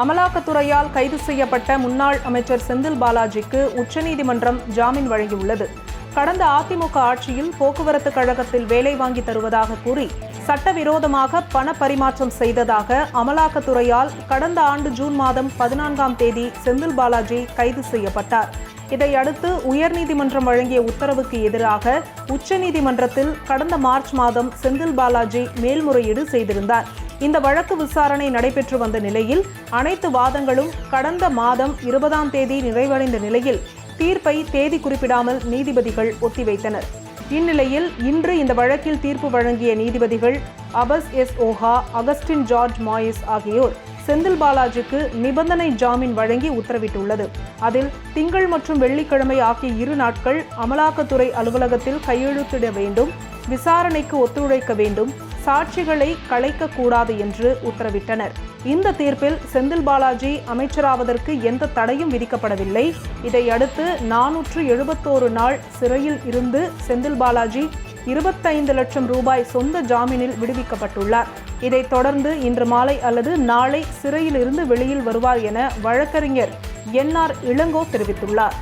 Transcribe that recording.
அமலாக்கத்துறையால் கைது செய்யப்பட்ட முன்னாள் அமைச்சர் செந்தில் பாலாஜிக்கு உச்சநீதிமன்றம் ஜாமீன் வழங்கியுள்ளது. கடந்த அதிமுக ஆட்சியில் போக்குவரத்து கழகத்தில் வேலை வாங்கி தருவதாக கூறி சட்டவிரோதமாக பண பரிமாற்றம் செய்ததாக அமலாக்கத்துறையால் கடந்த ஆண்டு ஜூன் மாதம் பதினான்காம் தேதி செந்தில் பாலாஜி கைது செய்யப்பட்டார். இதையடுத்து உயர்நீதிமன்றம் வழங்கிய உத்தரவுக்கு எதிராக உச்சநீதிமன்றத்தில் கடந்த மார்ச் மாதம் செந்தில் பாலாஜி மேல்முறையீடு செய்திருந்தார். இந்த வழக்கு விசாரணை நடைபெற்று வந்த நிலையில் அனைத்து வாதங்களும் கடந்த மாதம் இருபதாம் தேதி நிறைவடைந்த நிலையில் தீர்ப்பை தேதி குறிப்பிடாமல் நீதிபதிகள் ஒத்திவைத்தனர். இந்நிலையில் இன்று இந்த வழக்கில் தீர்ப்பு வழங்கிய நீதிபதிகள் abuse S Oka Augustine George Masih ஆகியோர் செந்தில் பாலாஜிக்கு நிபந்தனை ஜாமீன் வழங்கி உத்தரவிட்டுள்ளது. அதில் திங்கள் மற்றும் வெள்ளிக்கிழமை ஆகிய இரு நாட்கள் அமலாக்கத்துறை அலுவலகத்தில் கையெழுத்திட வேண்டும் விசாரணைக்கு ஒத்துழைக்க வேண்டும் சாட்சிகளை கலைக்கக்கூடாது என்று உத்தரவிட்டனர். இந்த தீர்ப்பில் செந்தில் பாலாஜி அமைச்சராவதற்கு எந்த தடையும் விதிக்கப்படவில்லை. இதையடுத்து நானூற்று எழுபத்தோரு நாள் சிறையில் இருந்து செந்தில் பாலாஜி இருபத்தைந்து லட்சம் ரூபாய் சொந்த ஜாமீனில் விடுவிக்கப்பட்டுள்ளார். இதைத் தொடர்ந்து இன்று மாலை அல்லது நாளை சிறையில் இருந்து வெளியில் வருவார் என வழக்கறிஞர் என் ஆர் இளங்கோ தெரிவித்துள்ளார்.